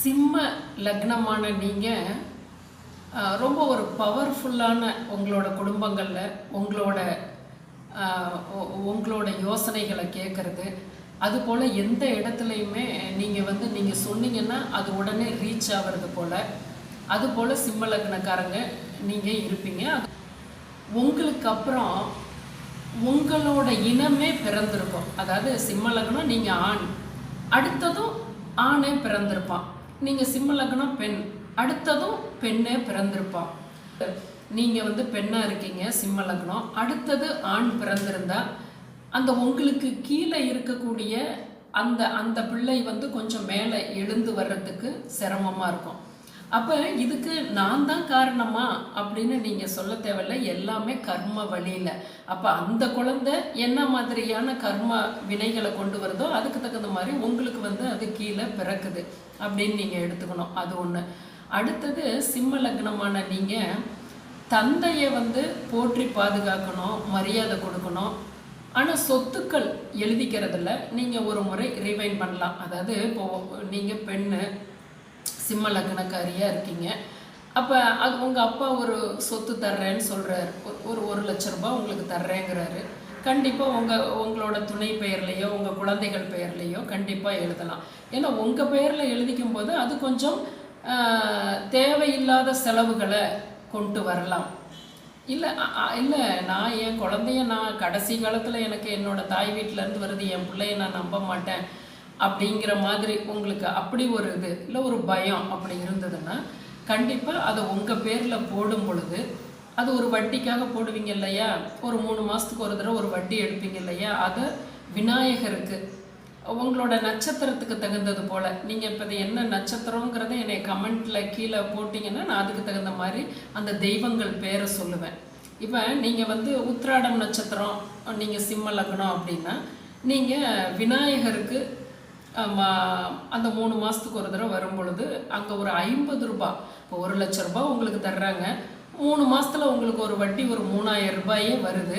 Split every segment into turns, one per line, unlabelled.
சிம்ம லக்னமான நீங்கள் ரொம்ப ஒரு பவர்ஃபுல்லான உங்களோட குடும்பங்களில் உங்களோட உங்களோட யோசனைகளை கேட்குறது அதுபோல் எந்த இடத்துலையுமே நீங்கள் வந்து நீங்கள் சொன்னீங்கன்னா அது உடனே ரீச் ஆகிறது போல். அதுபோல் சிம்ம லக்னக்காரங்க நீங்கள் இருப்பீங்க. உங்களுக்கு அப்புறம் உங்களோட இனமே பிறந்திருக்கும். அதாவது சிம்ம லக்னம் நீங்கள் ஆண். அடுத்ததும் ஆணே பிறந்திருப்பான். நீங்கள் சிம்ம லக்னம் பெண். அடுத்ததும் பெண்ணே பிறந்திருப்பான் நீங்கள் வந்து பெண்ணாக இருக்கீங்க சிம்ம லக்னம் அடுத்தது ஆண் பிறந்திருந்தா அந்த உங்களுக்கு கீழே இருக்கக்கூடிய அந்த அந்த பிள்ளை வந்து கொஞ்சம் மேலே எழுந்து வர்றதுக்கு சிரமமாக இருக்கும். அப்போ இதுக்கு நான் தான் காரணமா அப்படின்னு நீங்கள் சொல்ல தேவையில்ல. எல்லாமே கர்ம வழியில். அப்போ அந்த குழந்தை என்ன மாதிரியான கர்ம வினைகளை கொண்டு வருதோ அதுக்கு தகுந்த மாதிரி உங்களுக்கு வந்து அது கீழே பிறக்குது அப்படின்னு நீங்கள் எடுத்துக்கணும். அது ஒன்று அடுத்தது சிம்ம லக்னமான நீங்கள் தந்தையை வந்து போற்றி பாதுகாக்கணும் மரியாதை கொடுக்கணும். ஆனால் சொத்துக்கள் எழுதிக்கிறதுல நீங்கள் ஒரு முறை ரிவைன் பண்ணலாம். அதாவது இப்போ நீங்கள் பெண்ணு சிம்ம லக்னக்காரியாக இருக்கீங்க. அப்போ அது உங்கள் அப்பா ஒரு சொத்து தர்றேன்னு சொல்கிறாரு ஒரு ஒரு லட்ச ரூபாய் உங்களுக்கு தர்றேங்கிறாரு. கண்டிப்பாக உங்கள் உங்களோட துணை பெயர்லேயோ உங்கள் குழந்தைகள் பெயர்லேயோ கண்டிப்பாக எழுதலாம். ஏன்னா உங்கள் பெயரில் எழுதிக்கும் போது அது கொஞ்சம் தேவையில்லாத செலவுகளை கொண்டு வரலாம். இல்லை இல்லை நான் என் குழந்தைய நான் கடைசி காலத்தில் எனக்கு என்னோட தாய் வீட்டிலேருந்து வருது என் பிள்ளைய நான் நம்ப மாட்டேன். அப்படிங்கிற மாதிரி உங்களுக்கு அப்படி ஒரு இது இல்லை ஒரு பயம் அப்படி இருந்ததுன்னா கண்டிப்பாக அதை உங்கள் பேரில் போடும் பொழுது அது ஒரு வட்டிக்காக போடுவீங்க இல்லையா? ஒரு மூணு மாதத்துக்கு ஒரு தடவை ஒரு வட்டி எடுப்பீங்க இல்லையா? அதை விநாயகருக்கு உங்களோட நட்சத்திரத்துக்கு தகுந்தது போல். நீங்கள் இப்போ என்ன நட்சத்திரங்கிறத என்னை கமெண்ட்டில் கீழே போட்டிங்கன்னா நான் அதுக்கு தகுந்த மாதிரி அந்த தெய்வங்கள் பேரை சொல்லுவேன். இப்போ நீங்கள் வந்து உத்திராடம் நட்சத்திரம் நீங்கள் சிம்ம லக்னம் அப்படின்னா நீங்கள் விநாயகருக்கு அந்த மூணு மாதத்துக்கு ஒரு தடவை வரும் பொழுது அங்கே ஒரு ஐம்பது ரூபாய் இப்போ ஒரு லட்ச ரூபாய் உங்களுக்கு தர்றாங்க. மூணு மாதத்தில் உங்களுக்கு ஒரு வட்டி ஒரு மூணாயிரம் ரூபாயே வருது.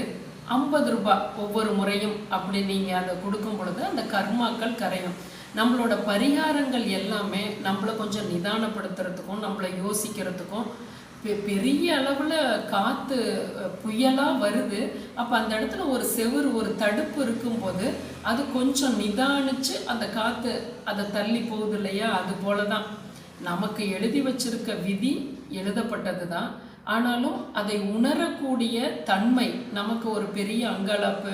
ஐம்பது ரூபாய் ஒவ்வொரு முறையும் அப்படி நீங்கள் அதை கொடுக்கும் பொழுது அந்த கர்மாக்கள் கரையும். நம்மளோட பரிகாரங்கள் எல்லாமே நம்மளை கொஞ்சம் நிதானப்படுத்துறதுக்கும் நம்மளை யோசிக்கிறதுக்கும் பெரிய அளவில் காற்று புயலாக வருது. அப்போ அந்த இடத்துல ஒரு செவுரு ஒரு தடுப்பு இருக்கும்போது அது கொஞ்சம் நிதானிச்சு அந்த காற்று அதை தள்ளி போகுது இல்லையா? அது போல தான் நமக்கு எழுதி வச்சிருக்க விதி எழுதப்பட்டது தான். ஆனாலும் அதை உணரக்கூடிய தன்மை நமக்கு ஒரு பெரிய அங்கலப்பு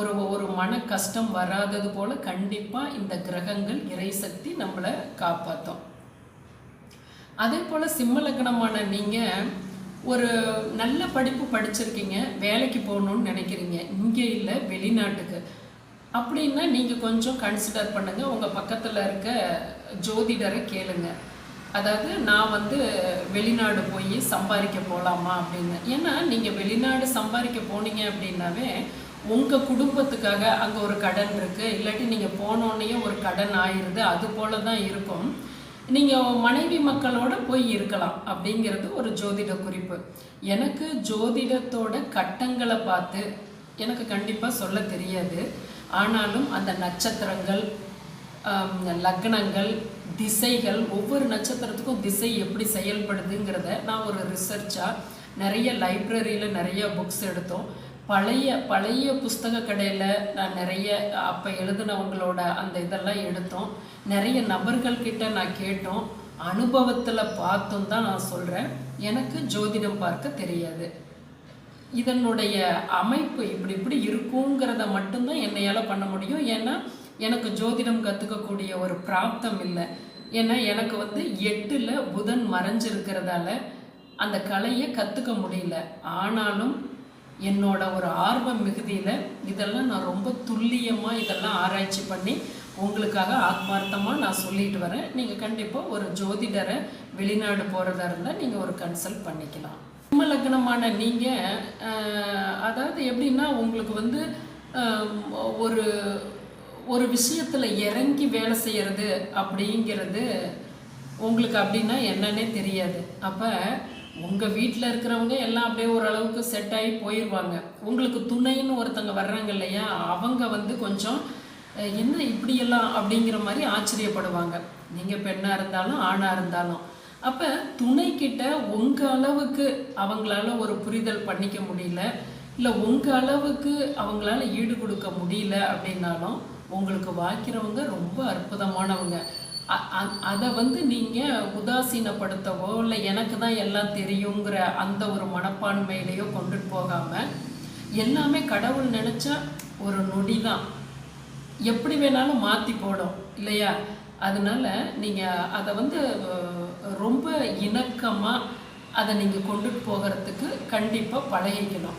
ஒரு ஒரு மன கஷ்டம் வராதது போல் கண்டிப்பாக இந்த கிரகங்கள் இறைசக்தி நம்மளை காப்பாற்றும் அதே போல் சிம்ம லக்னமான நீங்கள் ஒரு நல்ல படிப்பு படிச்சிருக்கீங்க வேலைக்கு போகணுன்னு நினைக்கிறீங்க இங்கே இல்லை வெளிநாட்டுக்கு. அப்படின்னா நீங்கள் கொஞ்சம் கன்சிடர் பண்ணுங்கள் உங்கள் பக்கத்தில் இருக்க ஜோதிடரை கேளுங்க. அதாவது நான் வந்து வெளிநாடு போய் சம்பாதிக்க போகலாமா அப்படின்னு. ஏன்னா நீங்கள் வெளிநாடு சம்பாதிக்க போனீங்க அப்படின்னாவே உங்கள் குடும்பத்துக்காக அங்கே ஒரு கடன் இருக்குது இல்லாட்டி நீங்கள் போனோடனே ஒரு கடன் ஆயிடுது அது போல தான் இருக்கும். நீங்கள் மனைவி மக்களோட போய் இருக்கலாம் அப்படிங்கிறது ஒரு ஜோதிட குறிப்பு. எனக்கு ஜோதிடத்தோட கட்டங்களை பார்த்து எனக்கு கண்டிப்பாக சொல்ல தெரியாது. ஆனாலும் அந்த நட்சத்திரங்கள் லக்னங்கள் திசைகள் ஒவ்வொரு நட்சத்திரத்துக்கும் திசை எப்படி செயல்படுதுங்கிறத நான் ஒரு ரிசர்ச்சாக நிறைய லைப்ரரியில் நிறைய புக்ஸ் எடுத்தோம். பழைய பழைய புஸ்தக கடையில் நான் நிறைய அப்போ எழுதினவங்களோட அந்த இதெல்லாம் எடுத்தோம். நிறைய நபர்கள்கிட்ட நான் கேட்டோம். அனுபவத்தில் பார்த்தும் தான் நான் சொல்கிறேன் எனக்கு ஜோதிடம் பார்க்க தெரியாது. இதனுடைய அமைப்பு இப்படி இப்படி இருக்குங்கிறத மட்டும்தான் என்னையால் பண்ண முடியும். ஏன்னா எனக்கு ஜோதிடம் கற்றுக்கக்கூடிய ஒரு பிராப்தம் இல்லை. ஏன்னா எனக்கு வந்து எட்டில் புதன் மறைஞ்சிருக்கிறதால அந்த கலையை கற்றுக்க முடியல. ஆனாலும் என்னோட ஒரு ஆர்வம் மிகுதியில் இதெல்லாம் நான் ரொம்ப துல்லியமாக இதெல்லாம் ஆராய்ச்சி பண்ணி உங்களுக்காக ஆத்மார்த்தமாக நான் சொல்லிட்டு வரேன். நீங்கள் கண்டிப்பாக ஒரு ஜோதிடரை வெளிநாடு போகிறதா இருந்தால் நீங்கள் ஒரு கன்சல்ட் பண்ணிக்கலாம். சிம்ம லக்னமான நீங்கள் அதாவது எப்படின்னா உங்களுக்கு வந்து ஒரு ஒரு விஷயத்தில் இறங்கி வேலை செய்கிறது அப்படிங்கிறது உங்களுக்கு அப்படின்னா என்னன்னே தெரியாது. அப்போ உங்கள் வீட்டில் இருக்கிறவங்க எல்லாம் அப்படியே ஓரளவுக்கு செட் ஆகி போயிடுவாங்க உங்களுக்கு துணைன்னு ஒருத்தங்க வர்றாங்க இல்லையா அவங்க வந்து கொஞ்சம் என்ன இப்படியெல்லாம்? அப்படிங்கிற மாதிரி ஆச்சரியப்படுவாங்க. நீங்கள் பெண்ணாக இருந்தாலும் ஆணாக இருந்தாலும். அப்போ துணைக்கிட்ட உங்கள் அளவுக்கு அவங்களால ஒரு புரிதல் பண்ணிக்க முடியல இல்லை உங்கள் அளவுக்கு அவங்களால ஈடு கொடுக்க முடியல அப்படின்னாலும் உங்களுக்கு வாய்க்கிறவங்க ரொம்ப அற்புதமானவங்க. அதை வந்து நீங்கள் உதாசீனப்படுத்தவோ இல்லை எனக்கு தான் எல்லாம் தெரியுங்கிற அந்த ஒரு மனப்பான்மையிலையோ கொண்டுட்டு போகாமல் எல்லாமே கடவுள் நினச்சா ஒரு நொடி தான். எப்படி வேணாலும் மாற்றி போடும் இல்லையா? அதனால நீங்கள் அதை வந்து ரொம்ப இணக்கமாக அதை நீங்கள் கொண்டுட்டு போகிறதுக்கு கண்டிப்பாக பழகிக்கணும்.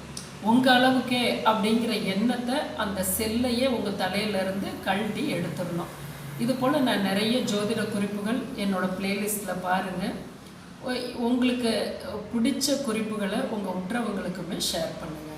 உங்கள் அளவுக்கே அப்படிங்கிற எண்ணத்தை அந்த செல்லையே உங்கள் தலையிலேருந்து கழட்டி எடுத்துடணும். இது போல் நான் நிறைய ஜோதிட குறிப்புகள் என்னோட பிளேலிஸ்ட்டில் பாருங்கள் உங்களுக்கு பிடிச்ச குறிப்புகளை உங்கள் உற்றவங்களுக்குமே ஷேர் பண்ணுங்கள்